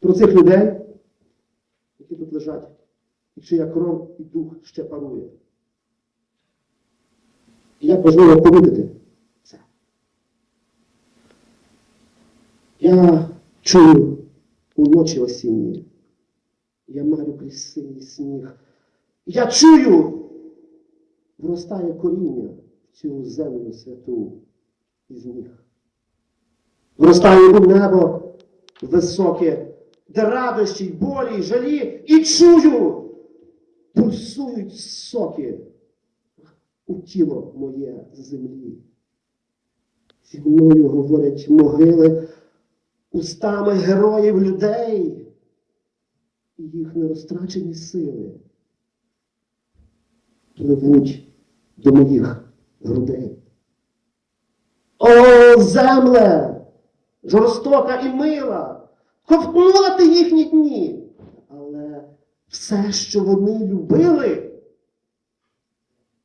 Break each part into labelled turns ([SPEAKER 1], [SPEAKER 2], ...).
[SPEAKER 1] про цих людей, які тут лежать, і чия кров і дух ще парує. І як важливо помітити це. Я чую у ночі осінні, я марю крізь синій сніг. Я чую, вростає коріння в цю землю святу із ніг. Вростає у небо високе, де радощі, й болі, й жалі, і чую, пульсують соки у тіло моє землі. Зі мною говорять могили устами героїв людей і їх нерозтрачені сили пливуть до моїх грудей. О, земле! Жорстока і мила, ковтнула їхні дні, але все, що вони любили,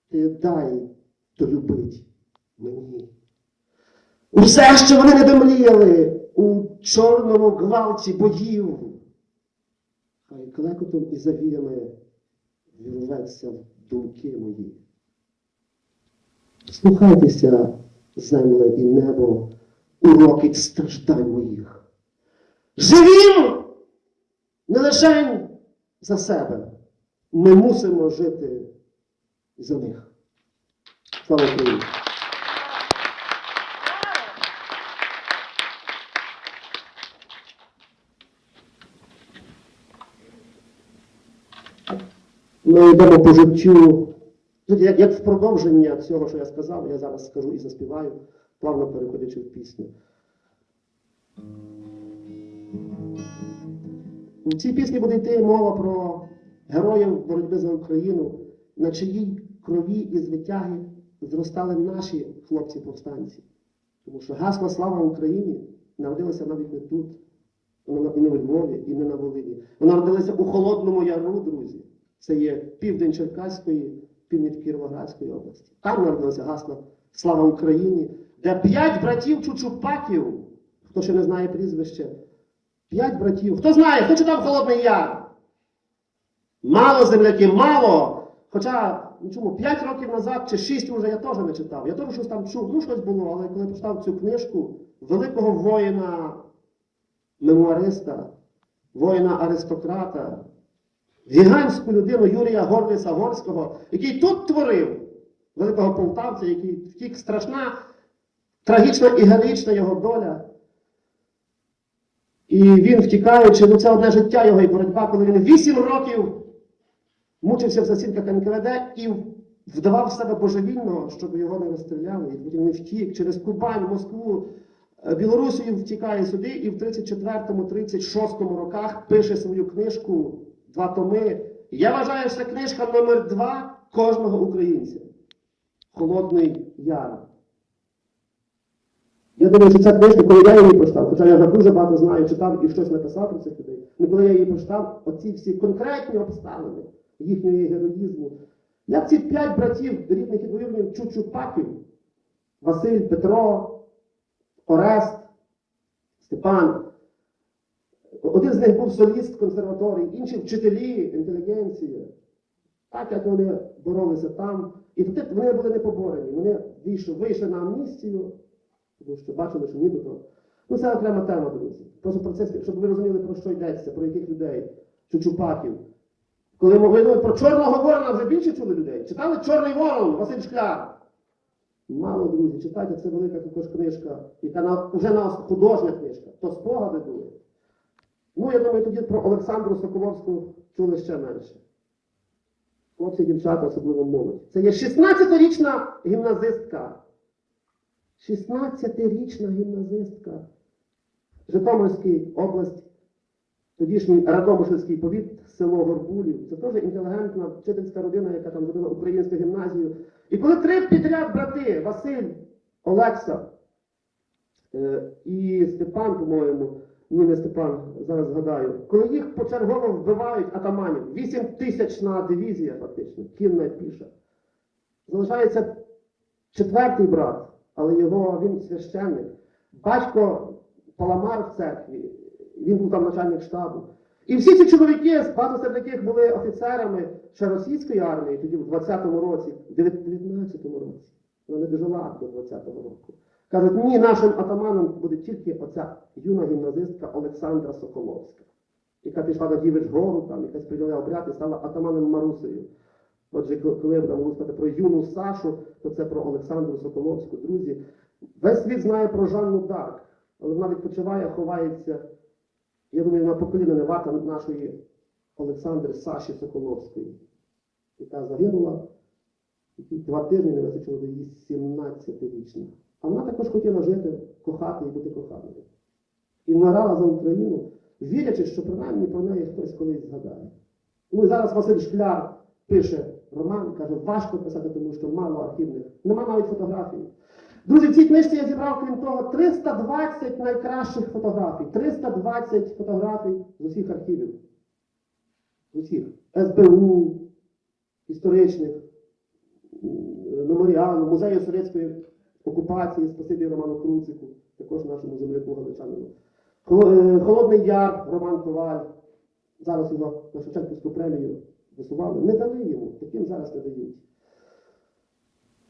[SPEAKER 1] ти дай долюбить мені. Усе, що вони не домріяли у чорному гвалті боїв, хай клекотом і завіями вірветься в думки мої. Слухайтеся, земле і небо, уроки страждань моїх. Живім не лише за себе. Ми мусимо жити за них. Слава Україні! Ми йдемо по життю. Як, як в продовження цього, що я сказав, я зараз скажу і заспіваю, плавно переходячи в пісню. У цій пісні буде йти мова про героїв боротьби за Україну, на чиїй крові і звитяги зростали наші хлопці-повстанці. Тому що гасла слава Україні народилася навіть не тут, вона і не у Львові, і не на Волині. Вона народилася у Холодному Яру, друзі. Це є південь Черкаської, північ Кіровоградської області. Там народилася гасла Слава Україні, де п'ять братів Чучупаків, хто ще не знає прізвище, п'ять братів. Хто знає, хто читав Холодний Яр? Мало земляки, мало. Хоча, ну чому, 5 років назад чи 6 вже я теж не читав. Я теж щось там чув, ну щось було, але коли почитав цю книжку великого воїна, мемуариста, воїна-аристократа, гігантську людину Юрія Горліса Горського, який тут творив великого полтавця, який втік страшна, трагічна і героїчна його доля. І він втікаючи, ну це одне життя його і боротьба, коли він 8 років мучився в засідках НКВД і вдавав себе божевільного, щоб його не розстріляли. І потім він втік через Кубань, Москву, е, Білорусію втікає сюди і в 34-36 роках пише свою книжку два томи. Я вважаю, що це книжка номер два кожного українця. Холодний Яр. Я думаю, що ця книжка, коли я її прочитав, хоча я дуже багато знаю, читав і щось написав про цих людей, але коли я її прочитав, оці всі конкретні обставини їхнього героїзму, як ці п'ять братів рідних і двоюрідних Чучупаків, Василь, Петро, Орест, Степан, один з них був соліст консерваторії, інші вчителі, інтелігенція. Так як вони боролися там. І вони були не поборені. Вони вийшли на амністію, тому що бачили, що нібито. Ну, це окрема тема, друзі. Просто про це, щоб ви розуміли, про що йдеться, про яких людей, чучупаків. Коли могли думати про Чорного Ворона вже більше чули людей. Читали Чорний Ворон, Василь Шкляр. Мало, друзі, читайте, це велика також книжка, яка на, вже на художня книжка, то спогади були. Ну, я думаю, тоді про Олександру Соколовську чули ще менше. Хлопці дівчата, особливо молодь. Це є 16-річна гімназистка. 16-річна гімназистка. Житомирський область, тодішній Радомишльський повіт, село Горбулів. Це теж інтелігентна вчительська родина, яка там зробила українську гімназію. І коли три підряд брати Василь, Олекса е, і Степан, по-моєму, ні, не Степан, зараз згадаю, коли їх почергово вбивають атаманів, 8 тисячна дивізія, фактично, кінна піша. Залишається четвертий брат, але його він священник. Батько паламар в церкві, Він був там начальник штабу. І всі ці чоловіки, багато серед яких були офіцерами ще російської армії, тоді в 20-му році, в 19-му році. Вона не дожила до 20-го року. Кажуть, ні, нашим атаманом буде тільки оця юна гімназистка Олександра Соколовська, яка пішла на Дівич гору, там якась прийняла обряд і стала атаманом Марусею. Отже, коли я буду сказати про юну Сашу, то це про Олександру Соколовську, друзі. Весь світ знає про Жанну Дарк, але вона відпочиває, ховається. Я думаю, вона по коліна не варта нашої Олександри Саші Соколовської, яка загинула, два тижні не вистачило до її 17-річних. А вона також хотіла жити, кохати і бути коханою. І вмирала за Україну, вірячи, що принаймні про неї хтось колись згадає. Ну і зараз Василь Шкляр пише роман, каже, важко писати, тому що мало архівних, нема навіть фотографій. Друзі, в цій книжці я зібрав, крім того, 320 найкращих фотографій. 320 фотографій з усіх архівів. З усіх. СБУ, історичних, меморіалу, музею совєтської окупації, спасибі Роману Круцику, також нашому земляку галичанину. Е, Холодний Яр, Роман Коваль. Зараз його на Шевченківську премію висували. Не дали йому, таким зараз не дають.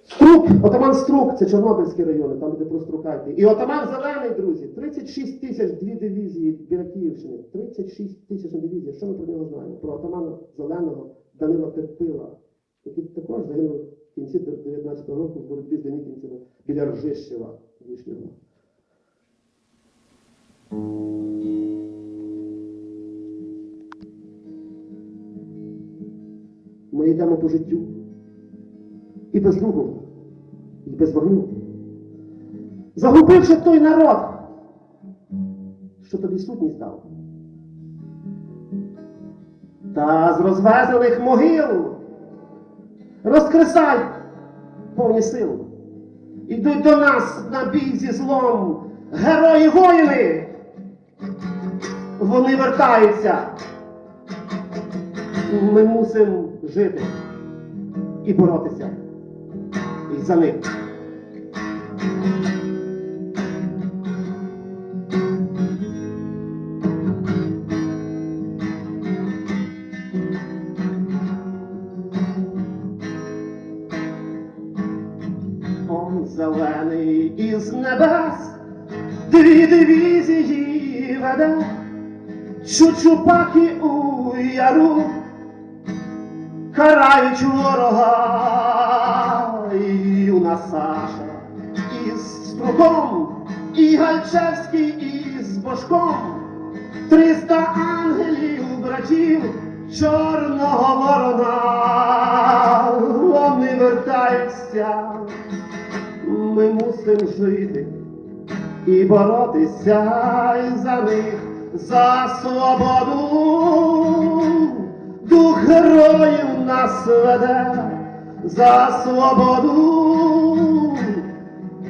[SPEAKER 1] Струк, отаман Струк, це Чорнобильські райони, там де про прострукайте. І отаман Зелений, друзі, 36 тисяч дві дивізії біля Київщини. 36 тисяч на дивізії. Що ми про нього знаємо? Про отамана Зеленого Данила Терпила, який також загинув в кінці 19-го року в боротьбі з Денікінцями біля Ржищева Вишнього. Ми йдемо по життю. І без лугу, і без вогню. Загубивши той народ, що тобі сутність дав. Та з розвезених могил розкресай повні сил. Ідуть до нас на бій зі злом герої воїни. Вони вертаються. Ми мусимо жити і боротися. І за них. Он зелений із небес, дві дивізії веде, чучупаки у яру, карають ворога, і юна Саша із струком, і Гальчевський із Бошком, триста ангелів, братів, чорного ворона, вони вертаються, ми мусимо жити і боротися за них, за свободу. Дух героїв нас веде за свободу.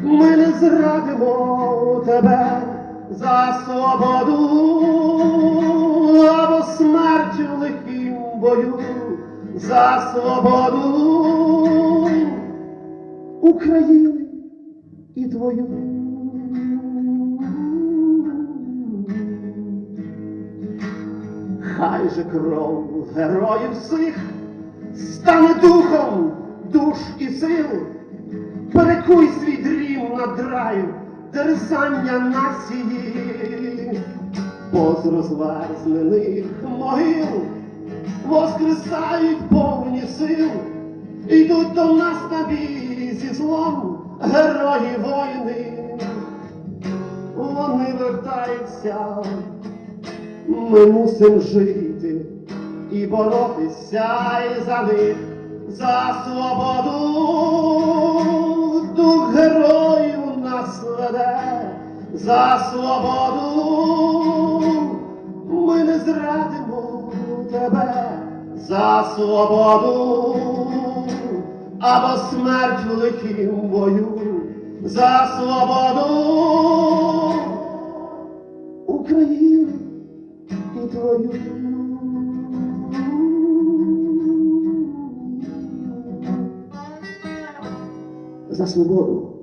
[SPEAKER 1] Ми не зрадимо тебе за свободу, або смерть в лихім бою за свободу України і твою. Хай же кров героїв всіх стане духом душ і сил, перекуй свій дрім на драйв, дерзання поз розверзнених могил, воскресають повні сил, йдуть до нас на бій зі злом герої воїни, вони вертаються. Ми мусимо жити і боротися і за них, за свободу. Дух героїв нас веде за свободу. Ми не зрадимо тебе за свободу, або смерть в лихім бою за свободу. Україну і твою. За свободу.